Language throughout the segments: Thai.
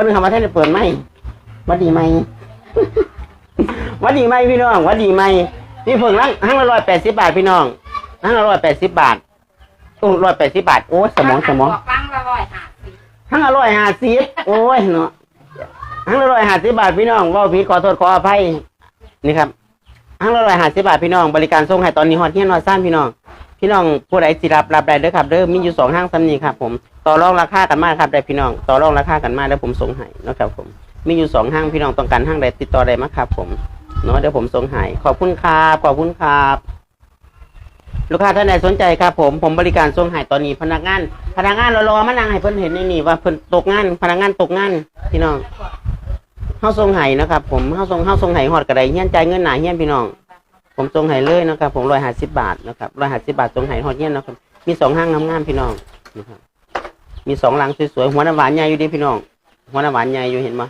วันหนึงทำมาแท่นได้เปิดไหมวัดดีไหมวัดดีไหมพี่น้องวัดดีไหมนี่เพิ่งลังห้างละร้อยแปดสิบบาทพี่น้องห้างละร้อยแปดสิบบาทโอ้ร้อยแปดสิบบาทโอ้ยสมองสมองบอกฟังละร้อยห้าสิบห้างละร้อยห้าสิบโอ้ยเนาะห้างละร้อยห้าสิบบาทพี่น้องเว่าผิดขอโทษขออภัยนี่ครับห้างละร้อยห้าสิบบาทพี่น้องบริการส่งให้ตอนนี้ฮอดเที่ยงนอนสั้นพี่น้อง พี่น้องผู้ใดสิรับรับได้เด้อครับเด้อมีอยู่สองห้างซ้ำนี้ครับผมต่อรองราคากันมากครับได้พี่น้องต่อรองราคากันมากแล้วผมส่งให้นะครับผมมีอยู่สองห้างพี่น้องต้องการห้างใดติดต่อได้มาครับผมเนาะเดี๋ยวผมส่งให้ขอบคุณครับขอบคุณครับลูกค้าท่านใดสนใจครับผมผมบริการส่งให้ตอนนี้พนักงาน พนักงานรารอมานั่งให้เพิ่นเห็นในนี่ว่าเพิ่นตกงาน พนักงานตกงาน พี่น้องเฮาส่งให้นะครับผมเฮาส่งเฮาส่งให้ฮอดกระไดเฮียนใจเงินหนาเฮียนพี่น้อง ผมส่งให้เลยนะครับผมร้อยห้าสิบบาทนะครับร้อยห้าสิบาทส่งให้ฮอดเฮียนนะครับ มีสองห้างงามๆพี่น้องนะครับ มีสองหลังสวยๆหัวน้ำหวานใหญ่อยู่ดิพี่น้อง หัวน้ำหวานใหญ่อยู่เห็นบ่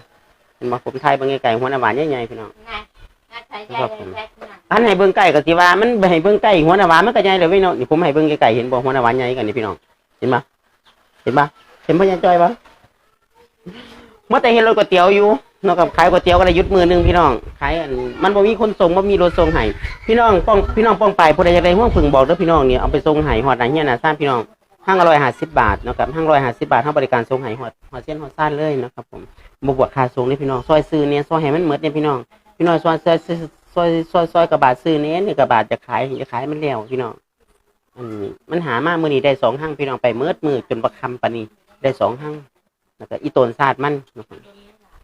เห็นบ่ผมไทยบางไกลๆหัวน้ำหวานใหญ่ๆพี่น้องไงน่าใช้ใจเลยแค่นั้นอันให้เบิ่งใกล้ก็สิว่ามันให้เบิ่งใกล้หัวน้ำหวานมันก็ใหญ่เลยพี่น้องนี่ผมให้เบิ่งไกลๆเห็นบ่หัวน้ำหวานใหญ่กันนี่พี่น้องเห็นบ่เห็นบ่เห็นพ่อยังจอยบ่เมื่อแต่เห็นรถก๋วยเตี๋ยวอยู่เนาะกับขายก๋วยเตี๋ยวก็ได้หยุดมือหนึงพี่น้องขายอันมันบ่มีคนส่งบ่มีรถส่งให้พี่น้องป้องพี่น้องป้องไปผู้ใดอยากได้ห่วงผึ่งบอกเด้อพี่น้องเนี่ยเอาไปส่งให้ฮอดหนเฮียน่ะซ่านพี่น้องห้างละ150บบาทนาะครับห้าง150บาทเฮาบริการส่งให้ฮอดฮอดเส้นฮอดซ่านเลยนะครับผมบ่บวกค่าส่งนี่พี่น้องซอยซื้อเนี่ยซอยให้มันหมดเนี่ยพี่น้องพี่น้องซอยซอยซอยซอยซอยกระบาดซื้อเนี่ยนี่กระบาดจะขายจะขายมันแล้วพี่น้องอันนี้มันหามากมือนี้ได้สองห้างพี่น้องไปเมิดมือจนประคำปานีได้สองห้างแล้วก็อีโตนซาดมันนะครับ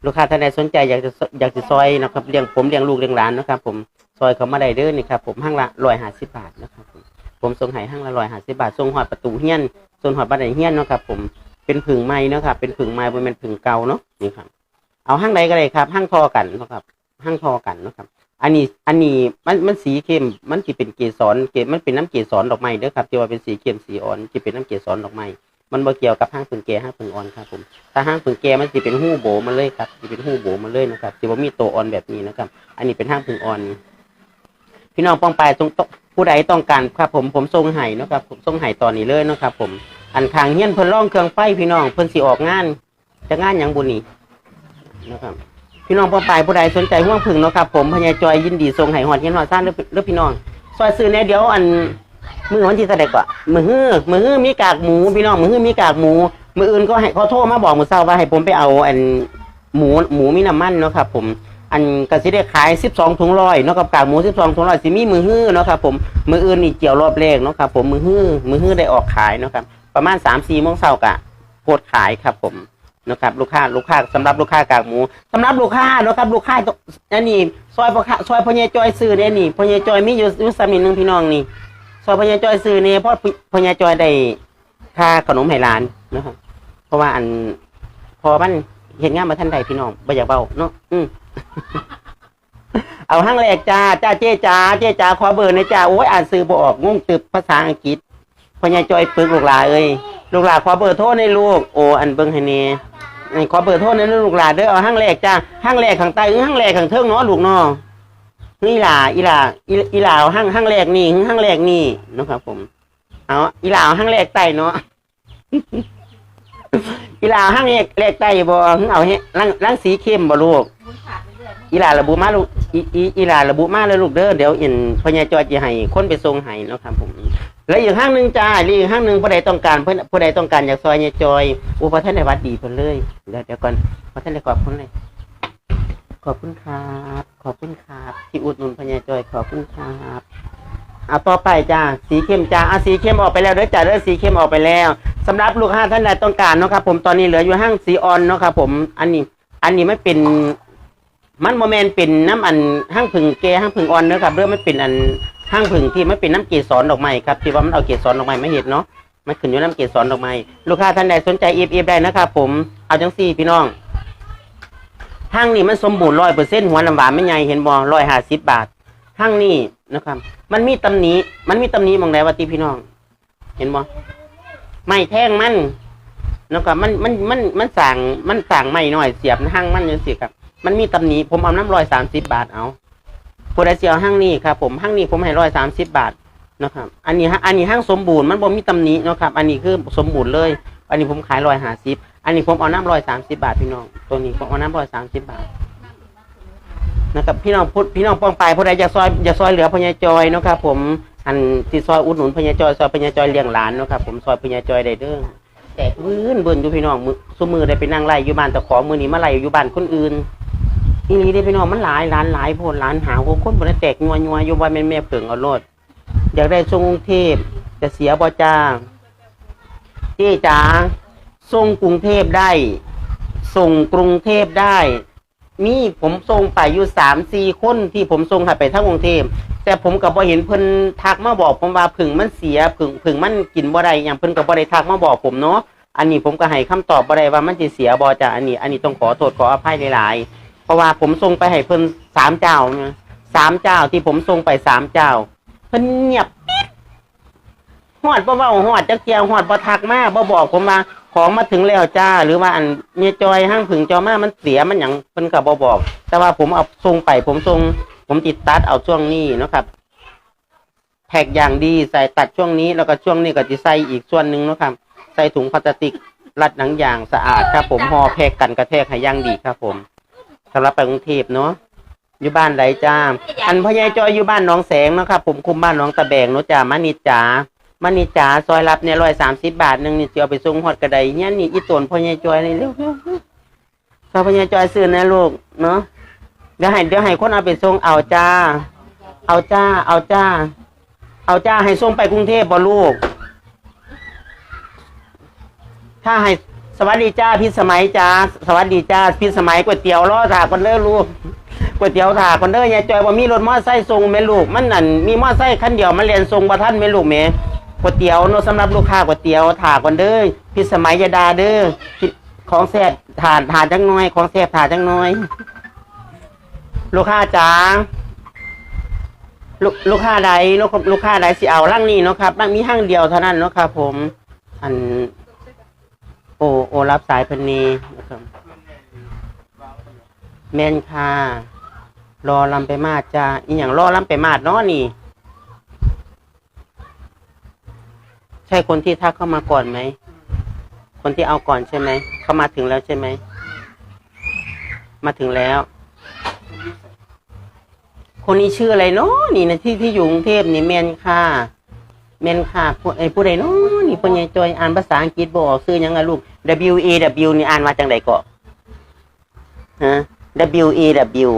ลูกค้าท่านใดสนใจอยากจะอยากจะซอยนะครับเลี้ยงผมเลี้ยงลูกเลี้ยงหลานนะครับ ผมซอยเขามาได้เด้อนี่ครับผมห้างละร้อยห้าสิบบาทนะครับผมผมส่งให้ห้างละร้อยห้าสิบบาทส่งหอดประตูเฮี้ยนส่งหอดบันไดเฮี้ยนนะครับผมเป็นผึ่งไม้นะครับเป็นผึ่งไม้บนเป็นผึ่งเก่าเนาะนี่ครับ เอาห้างใดก็ได้ครับห้างทอกันนะครับห้างทอกันนะครับอันนี้อันนี้มันมันสีเข้มมันจะเป็นเกสรเกมันเป็นน้ำเกสรดอกไม้เด้อครับที่ว่าเป็นสีเข้มสีอ่อนจะเป็นน้ำเกสรดอกไม้ มันบ่เกี่ยวกับห้างผึ่งแก่ห้างผึ่งอ่อนครับผม ถ้าห้างผึ่งแก่มันจะเป็นหู้โบมาเลยครับจะเป็นหู้โบมาเลยนะครับจะว่ามีตัวอ่อนแบบนี้นะครับ อันนี้เป็นห้างผึ่งอ่อนพี่น้องป้องไปตรงผู้ใดต้องการครับ ผมผมทรงไห้นะครับผมทรงไห้ตอนนี้เลยนะครับ ผม อันคางเฮียนเพิ่นร่องเครื่องไฟพี่น้องเพิ่นสิออกงาน จะงานหยังบุญนี่นะครับ พี่น้องป้องไปผู้ใดสนใจห่วงผึ่งนะครับ ผมพญาจอยยินดีส่งให้หอดเฮียนหอดซ่านเด้อเด้อพี่น้องซอยซื้อเนี่ยเดี๋ยวอัน มือวันที่แสดงก่อนมือฮื้อมือฮื้อมีกากหมูพี่น้องมือฮื้อมีกากหมู มืออื่นก็ให้เขาโทรมาบอกมือเศร้าว่าให้ผมไปเอาอันหมูหมูมีน้ำมันเนาะครับผมอันกสิได้ขายสิบสองถุงร้อยเนาะกับกากหมูสิบสองถุงร้อยสิมีมือฮื้อเนาะครับผมมืออื่นนี่เกี่ยวรอบแรกเนาะครับผมมือฮื้อมือฮื้อได้ออกขายเนาะครับประมาณสามสี่โมงเช้ากะโพดขายครับผมนะครับลูกค้าลูกค้าสำหรับลูกค้ากากหมูสำหรับลูกค้าเนาะครับลูกค้าต้องอันนี้ซอยพ่อค้าซอยพ่อใหญ่จอยซื้อเนี่ยนี่พ่อใหญ่จอยมีอยู่อยู่สามีหนึ่งพี่น้องนี่ ซอยพญ่จอยซื้อเนี่ยเพราะพญ่จอยได้ค่าขนมให้ร้านนะครับเพราะว่าอันพอมันเห็นงานมาท่านใดพี่น้องบ่อยากเบาเนาะอืมเอาห้างแรกจ้าจ้าเจ๊จ้าเจ๊จ้าขอเบอร์นะจ้าโอ้ยอ่านซื้อบ่ออกงงตึบภาษาอังกฤษพญ่จอยปึกลูกหลาเอ้ยลูกหลาขอเบอร์โทรในลูกโอ้อันเบิ่งให้แนี่ยขอเบอร์โทรในลูกหลาเด้อเอาห้างแรกจ้าห้างแรกข้างใต้ห้างแรกข้างเทิงเนาะลูกเนาะ นี่หล่าอีหล่าอีหล่าเอาห้างห้างแรกนี่ห้างแรกนี่เนาะครับ ผม เอาอีหล่าเอาห้างแรกใต้เนาะอีหล่าเอาห้างแรกแรกใต้บ่เอาเฮลังลังสีเข้มบ่ลูกบุญขาดไปเรื่อยอีหลาระบุมาลูกอีอีอีหลาระบุมาเลยลูกเด้อเดี๋ยวเอินพญาจอจะให้คนไปส่งให้เนาะครับ ผม แล้วอีกห้างหนึ่งจ้าอีกห้างหนึ่งผู้ใดต้องการผู้ผู้ใดต้องการอยากซอยยายจอยอุปท่านในวัดดีเพิ่นเลยเดี๋ยวเดี๋ยวก่อนพระท่านได้ขอบคุณเลย ขอบคุณครับ ขอบคุณครับที่อุดหนุนพญาจอย ขอบคุณครับเอาต่อไปจ้าสีเข้มจ้าเอาสีเข้มออกไปแล้วเด้อจ้าเด้อสีเข้มออกไปแล้วสำหรับลูกค้าท่านใดต้องการเนาะครับผมตอนนี้เหลืออยู่ห้างสีออนเนาะครับผม อันนี้ อันนี้ไม่เป็นมันโมเมนเป็นน้ำอันห้างผึ่งเกห้างผึ่งอ่อนเนื้อครับเรื่องไมันเป็นอันห้างผึ่งที่ไมันเป็นน้ำเกสรดอกไม้ครับที่ว่ามันเอาเกสรดอกไม้ไมาเห็ดเนาะมันขึ้นอยู่น้ำเกสรดอกไม้ลูกค้าท่านใดสนใจเอฟเอฟได้นะครับผมเอาจังสี่พี่น้อง ห้างนี้มันสมบูรณ์ร้อยเปอร์เซ็นต์หัวลำหวานไม่ใหญ่เห็นบ่ร้อยห้าสิบบาทห้างนี้นะครับ มันมีตำหนิมันมีตำหนิมองไหนวะตีพี่น้อง เห็นบ่ไม่แท่งมันนะครับมันมันมันมันสั่งมันสั่งไม่น้อยเสียบห้างมันยังสิครับ มันมีตำหนิผมเอาน้ำร้อยสามสิบบาทเอาผู้ใดเสียห้างนี้ครับผมห้างนี้ผมให้ร้อยสามสิบบาทนะครับ อันนี้อันนี้ห้างสมบูรณ์มันบ่มีตำหนินะครับ อันนี้คือสมบูรณ์เลย อันนี้ผมขายร้อยห้าสิบ อันนี้ผมเอาน้ำร้อยสามสิบาทพี่น้อง ตัวนี้ผมเอาน้ำร้อยสามสิบาทนะครับพี่น้องพุทธพี่น้องป้องไปผู้ใดอยาซอยอยาซอยเหลือพญาจอยเนาะครับผมอันที่ซอยอุดหนุนพญาจอยซอยพญาจอยเลี้ยงหลานเนาะครับผมซอยพญาจอยได้เด้อแตกวื้นเบิ่นอยู่พี่น้องมือซุมือได้ไปนั่งไล่อยู่บ้านแตะขอมือนี้มาไล่อยู่บ้านคนอื่นอีนี้ได้พี่น้องมันหลายร้านหลายโพดร้านหาวคนบ่แตกนัวนัวอยู่บ้านแม่แม่เผิงเอาโลดอยากได้ทรงกรุงเทพจะเสียบ่จ้าเจ๊จ๋า ส่งกรุงเทพได้ ส่งกรุงเทพได้มีผมส่งไปอยู่สามสี่คนที่ผมส่งห้ไปทั้งกรุงเทพแต่ผมกับพอเห็นเพิ่นทักมาบอกผมว่าผึ่งมันเสียผึ่งผึ่งมันกินบ่ได้อย่างเพิ่นกับบ่ได้ทักมาบอกผมเนาะอันนี้ผมก็ให้คำตอบบ่ได้ว่ามันสิเสียบ่จ้ะอันนี้ อันนี้ต้องขอโทษขออภัยหลายๆเพราะว่าผมส่งไปให้เพิ่นสามเจ้าสามเจ้าที่ผมส่งไปสามเจ้าเพิ่นเงียบปิดฮอดบ่เว้าฮอดจักเทียวฮอดบ่ทักมาบ่บอกผมว่า ของมาถึงแล้วจ้า หรือว่าอันเมียจอยห้างผึ่งจอมามันเสียมันหยังเพิ่นก็บ่บอก แต่ว่าผมเอาส่งไปผมส่งผมติดตัดเอาช่วงนี้นะครับแพ็กอย่างดีใส่ตัดช่วงนี้แล้วก็ช่วงนี้ก็จะใส่อีกส่วนหนึ่งนะครับ ใส่ถุงพลาสติกรัดหนังยางสะอาดครับผมห่อแพ็กกันกระแทกให้ย่างดีครับผมสำหรับไปกรุงเทพเนาะอยู่บ้านไหนจ้า อันพ่อใหญ่จอยอยู่บ้านน้องแสงนะครับ ผมคุมบ้านน้องตะแบงเนาะจ้ามานิดจ๋า มานิดจ๋าซอยรับเนี่ยร้อยสามสิบบาทหนึ่งนี่จะเอาไปส่งฮอดกระไดเนี่ยนี่อีตวนพ่อใหญ่จอยเร็วเร็วเร็วซอยพ่อใหญ่จอยซื้อนะลูกเนาะเดี๋ยวให้เดี๋ยวให้คนเอาไปส่งเอาจ้า เอาจ้า เอาจ้า เอาจ้าให้ส่งไปกรุงเทพบ่ลูก ถ้าให้สวัสดีจ้าพี่สมัยจ้าสวัสดีจ้าพี่สมัยก๋วยเตี๋ยวรอถาคนเด้อลูกก๋วยเตี๋ยวถาคนเด้อยายจอยว่ามีรถมอไซค์ส่งแม่ลูก มันนั่นมีมอไซค์คันเดียวมันเรียนส่งบ่ทันแม่ลูกแม่ ก๋วยเตี๋ยวเนาะสำหรับลูกค้าก๋วยเตี๋ยวถาคนเด้อพี่สมัยยาดาเด้อของแซ่บถาถาจังน้อย ของแซ่บถาจังน้อย ลูกค้าจ้าลูกลูกค้าใดลูกลูกค้าใดสิเอาร่างนี้เนาะครับร่างมีห้างเดียวเท่านั้นเนาะครับผม อัน โอโอรับสายพันนีนะครับแมนค่ะรอลำไปมาจ้าอีหยังรอลำไปมาดเนาะนี่ ใช่คนที่ทักเข้ามาก่อนไหม คนที่เอาก่อนใช่ไหม เขามาถึงแล้วใช่ไหม มาถึงแล้ว คนนี้ชื่ออะไรเนาะนี่นะที่ที่อยู่กรุงเทพนี่แมนค่ะแมนค่ะผู้ไอ้ผู้ใดเนาะนี่ผู้ใหญ่จอยอ่านภาษาอังกฤษบออกซื้อหยังไงลูก W A W นี่อ่านมาจังไดเกาะฮะ W A W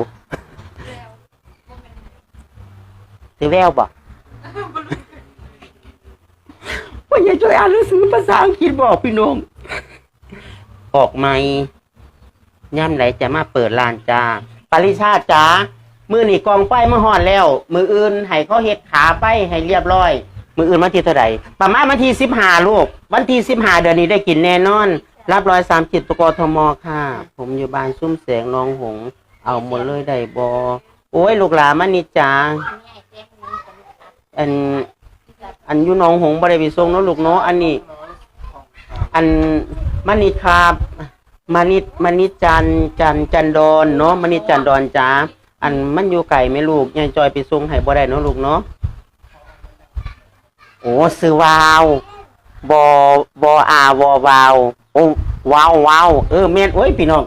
สิแววบ่ ผู้ใหญ่จอยอ่านหนังสือภาษาอังกฤษบอกพี่น้อง ออกไหมย่ำไหนจะมาเปิดร้านจ้าปริชาติจ้ามือนี่กองไฟมาหอนแล้ว มืออื่นให้เขาเฮ็ดขาไฟให้เรียบร้อย มืออื่นวันที่เท่าไหร่ประมาณวันที่สิบห้าลูก วันที่สิบห้าเดือนนี้ได้กินแน่นอน รับร้อยสามจิตปกทมค่ะ ผมอยู่บ้านซุ้มแสงนองหง เอาหมดเลยได้บอโอ้ย ลูกหลานมันนี่จ้าอัน อันอยู่หนองหงบริวิทรงเนาะลูกเนาะอันนี้ อันมานิดครับมานิดมานิดจันจันจันดอนเนาะมานิดจันดอนจ้าอันมันอยู่ไก่ไม่ลูกยายจอยไปส่งให้บ่ได้เนาะลูกเนาะโอ้ซื้อวาวบอบออาวอวาวโอ้วาววาวเออแม่นโอ้ยพี่น้อง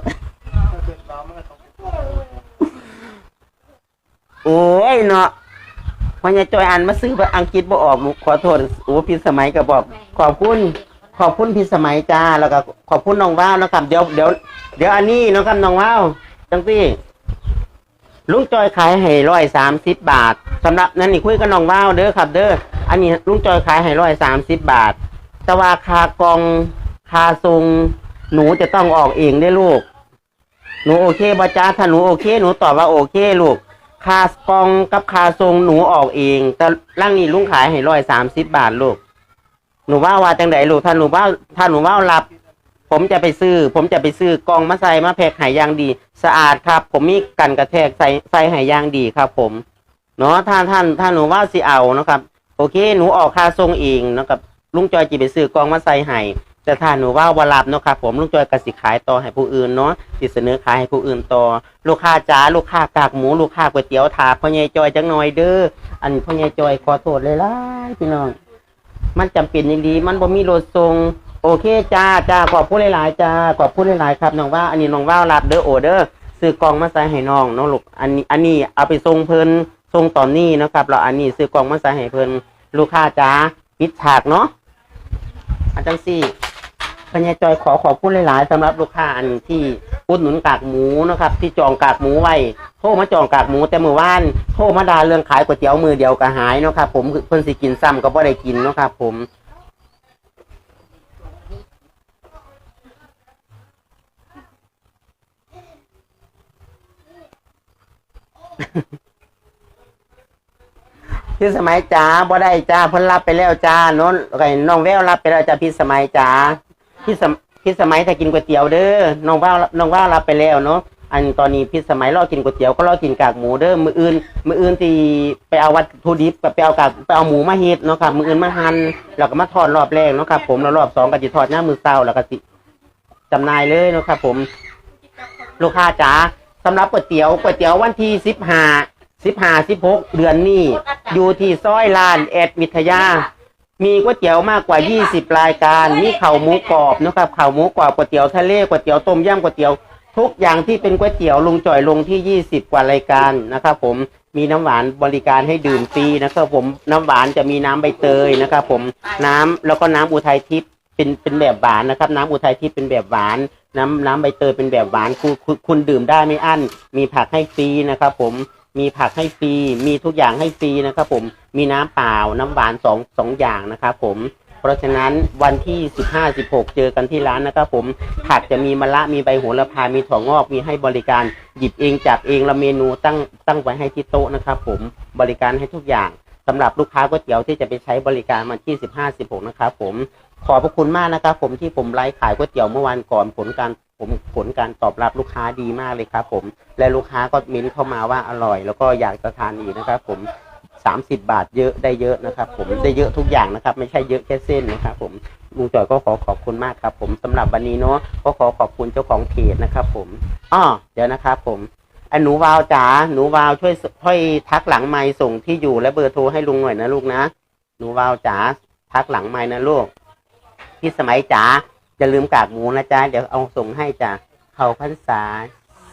โอ้ยเนาะ พอยายจอยอ่านมาซื้อภาษาอังกฤษบ่ออกขอโทษโอ้พี่สมัยก็บอก ขอบคุณขอบคุณพี่สมัยจ้าแล้วก็ขอบคุณน้องว้าวนะครับเดี๋ยวเดี๋ยวเดี๋ยวอันนี้นะครับน้องว้าวจังซี่ลุงจอยขายให้ร้อยสามสิบบาทสำหรับนั่นนี่คุยกับน้องว้าวเด้อครับ เด้ออันนี้ลุงจอยขายให้ร้อยสามสิบบาท แต่ว่าคากองคาซุงหนูจะต้องออกเองได้ลูก หนูโอเคบ่จ้าถ้าหนูโอเค หนูตอบว่าโอเค ลูก คากองกับคาซุงหนูออกเอง แต่ร่างนี้ลุงขายให้ร้อยสามสิบบาทลูก หนูว่าว่าจังไดลูกถ้าหนูว่าถ้าหนูว่ารับ ผมจะไปซื้อ ผมจะไปซื้อกองมาใส่มาแพ็คหายยางดี สะอาดครับ ผมมีกันกระแทกใส่ใส่หายยางดีครับ ผม เนาะถ้านท่านถ้าหนูว่าสิเอานะครับ โอเค หนูออกคาทรงเองนะครับลุงจอยจีไปซื้อกองมาใส่ให้ แต่ถ้าหนูว่าวารับเนาะครับผมลุงจอยกสิขายต่อให้ผู้อื่นเนาะสิเสนอขายให้ผู้อื่นต่อ ลูกค้าจ้าลูกค้ากากหมูลูกค้าก๋วยเตี๋ยวถาพ่อใหญ่จอยจังหน่อยเด้ออันพ่อใหญ่จอยขอโทษเลยล่ะพี่น้อง มันจำเป็นอย่างดีมันบ่มีรถทรงโอเคจ้าจ้าขอบคุณหลายๆจ้าขอบคุณหลายๆครับน้องว่า อันนี้น้องว่ารับเด้อโอเด้อซื้อกล่องมาใส่ให้น้องน้องลูกอันนี้อันนี้เอาไปส่งเพลินส่งตอนนี้นะครับแล้วอันนี้ซื้อกล่องมาใส่ให้เพลินลูกค้าจ้าปิดฉากเนาะอันจังสี่ พญาจอยขอขอบคุณหลายๆสำหรับลูกค้าอันที่อุดหนุนกากหมูนะครับ ที่จองกากหมูไว้โทรมาจองกากหมูแต่เมื่อวานโทรมาด่าเรื่องขายก๋วยเตี๋ยวมือเดียวก็หายเนาะครับผมเพิ่นสิกินซ้ำก็บ่ได้กินเนาะครับผมพี่สมัยจ้าบ่ได้จ้าเพิ่นรับไปแล้วจ้าโน้นไอ้น้องแววรับไปแล้วจ้าพี่สมัยจ้า พี่สมพี่สมัยถ้ากินก๋วยเตี๋ยวเด้อน้องแววน้องแววรับไปแล้วเนาะอันตอนนี้พี่สมัยรอกินก๋วยเตี๋ยวก็รอกินกากหมูเด้อมืออื่นมืออื่นที่ไปเอาวัตถุดิบกับไปเอากากไปเอาหมูมาเฮ็ดเนาะครับมืออื่นมาหั่นแล้วก็มาทอดรอบแรกเนาะครับผมแล้วรอบสองก็สิทอดหน้ามือเศร้าแล้วก็สิจำหน่ายเลยเนาะครับผม ลูกค้าจ๋าสำหรับก๋วยเตี๋ยวก๋วยเตี๋ยววันที่สิบห้าสิบห้าสิบหกเดือนนี้อยู่ที่ซอยลานแอดวิทยา มีก๋วยเตี๋ยวมากกว่า 20 รายการ มีเข่าหมูกรอบนะครับเข่าหมูกรอบก๋วยเตี๋ยวทะเลก๋วยเตี๋ยวต้มยำก๋วยเตี๋ยวทุกอย่างที่เป็นก๋วยเตี๋ยวลุงจ่อยลงที่ 20 กว่ารายการนะครับ ผมมีน้ำหวานบริการให้ดื่มฟรีนะครับ ผมน้ำหวานจะมีน้ำใบเตยนะครับ ผมน้ำแล้วก็น้ำอุทัยทิพย์เป็นเป็นแบบหวานนะครับ น้ำอุทัยทิพย์เป็นแบบหวาน น้ำน้ำใบเตยเป็นแบบหวานคุณคุณคุณดื่มได้ไม่อั้น มีผักให้ฟรีนะครับ ผม มีผักให้ฟรีมีทุกอย่างให้ฟรีนะครับผมมีน้ำเปล่าน้ำหวานสองสองอย่างนะครับผมเพราะฉะนั้นวันที่สิบห้าสิบหกเจอกันที่ร้านนะครับผมผักจะมีมะระมีใบโหระพา มีถั่วงอกมีให้บริการหยิบเองจับเองละเมนูตั้งตั้งไว้ให้ที่โต๊ะนะครับผมบริการให้ทุกอย่าง สำหรับลูกค้าก๋วยเตี๋ยวที่จะไปใช้บริการวันที่สิบห้าสิบหกนะครับผมขอบพระคุณมากนะครับผมที่ผมไลฟ์ขายก๋วยเตี๋ยวเมื่อวันก่อนผลการผมผลการตอบรับลูกค้าดีมากเลยครับผมและลูกค้าก็เม้นเข้ามาว่าอร่อย แล้วก็อยากจะทานอีกนะครับผมสามสิบาทเยอะได้เยอะนะครับ ผมได้เยอะทุกอย่างนะครับ ไม่ใช่เยอะแค่เส้นนะครับ ผมลุงจอยก็ขอขอบคุณมากครับ ผมสำหรับวันนี้เนาะก็ขอขอบคุณเจ้าของเพจนะครับ ผมอ้อเดี๋ยวนะครับ ผม อันหนูวาวจ๋าหนูวาวช่วยช่วยทักหลังไมค์ส่งที่อยู่และเบอร์โทรให้ลุงหน่อยนะลูกนะหนูวาวจ๋าทักหลังไมค์นะลูกพี่สมัยจ๋าอย่าลืมกากหมูนะจ๊ะเดี๋ยวเอาส่งให้จ้ะเขาพรรษา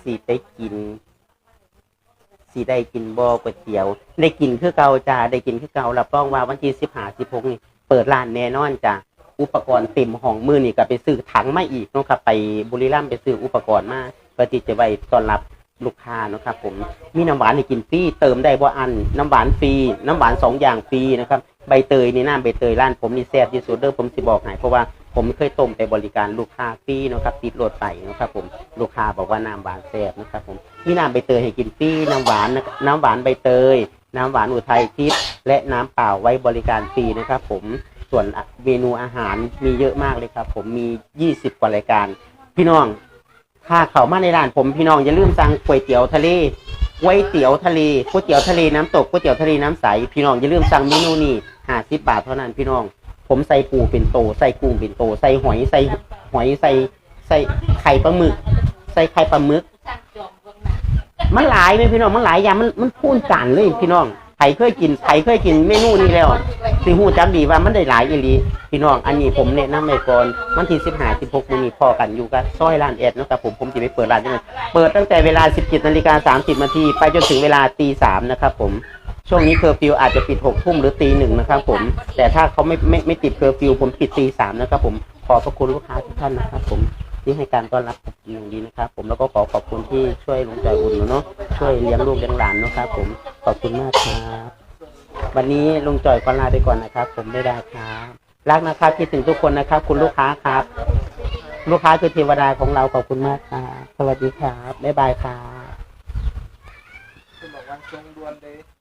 สีได้กินสีได้กินบ่อก๋วยเตี๋ยว ได้กินคือเก่าจ้าได้กินคือเก่ารับรองว่าวันที่สิบห้าสิบหกนี่เปิดร้านแน่นอนจ้ะอุปกรณ์เต็มห้องมือนี่ก็ไปซื้อถังมาอีกเนาะครับไปบุรีรัมย์ไปซื้ออุปกรณ์มาเพื่อที่จะไว้ต้อนรับ ลูกค้านะครับผมมีน้ำหวานให้กินฟรีเติมได้บ่อันน้ำหวานฟรีน้ำหวานสองอย่างฟรีนะครับใบเตยนี่น้ำใบเตยร้านผมนี่แซ่บที่สุดเด้อผมสิบอกให้เพราะว่าผมเคยต้มไปบริการลูกค้าฟรีนะครับติดรถไปเนะครับผมลูกค้าบอกว่าน้ำหวานแซ่บนะครับผมมีน้ำใบเตยให้กินฟรีน้ำหวานนะน้ำหวานใบเตย น้ำหวานอุทัยทิพย์และน้ำเปล่าไว้บริการฟรีนะครับผมส่วนเมนูอาหารมีเยอะมากเลยครับผมมี 20 กว่ารายการ พี่น้อง ถ้าเขามาในร้านผมพี่น้องอย่าลืมสั่งก๋วยเตี๋ยวทะเลก๋วยเตี๋ยวทะเลก๋วยเตี๋ยวทะเลน้ำตกก๋วยเตี๋ยวทะเลน้ำใส พี่น้องอย่าลืมสั่งเมนูนี้ห้าสิบบาทเท่านั้นพี่น้อง ผมใส่ปูเป็นโต ใส่กุ้งเป็นโต ใส่หอยใส่หอยใส่ใส่ไข่ปลาหมึก ใส่ไข่ปลาหมึก มันหลายไหมพี่น้อง มันหลายอย่างมันมันพูนจานเลยพี่น้อง ใครเคยกินใครเคยกินเมนูนี้แล้วสิหูจักดีว่ามันได้หลายอีหลีพี่น้องอันนี้ผมแนะนำไปก่อนวันที่สิบห้าสิบหกมื้อนี้พอกันอยู่กับซอยร้านแอดนะครับผมผมจะไปเปิดร้านจังเลยเปิดตั้งแต่เวลา17นาฬิกา30นาทีไปจนถึงเวลาตีสามนะครับผมช่วงนี้เคอร์ฟิวอาจจะปิดหกทุ่มหรือตีหนึ่งนะครับผม แต่ถ้าเขาไม่ไม่ไม่ติดเคอร์ฟิวผมปิดตีสามนะครับผมขอบพระคุณลูกค้าทุกท่านนะครับผมที่ให้การต้อนรับอย่างดีนะครับ ผมแล้วก็ขอขอบคุณที่ช่วยลุงจอุ่นเนาะช่วยเลี้ยงลูกเลี้ยงหลานนะครับผม อบคุณมากครับวันนี้ลุงจอยก็ลาไปก่อนนะครับ ผมไม่ได้ครับรักนะครับคิดถึงทุกคนนะครับ คุณลูกค้าครับ ลูกค้าคือเทวดาของเราขอบคุณมากครับสวัสดีครับบ๊ายบายครับคุณบอกว่าจงดวนเลย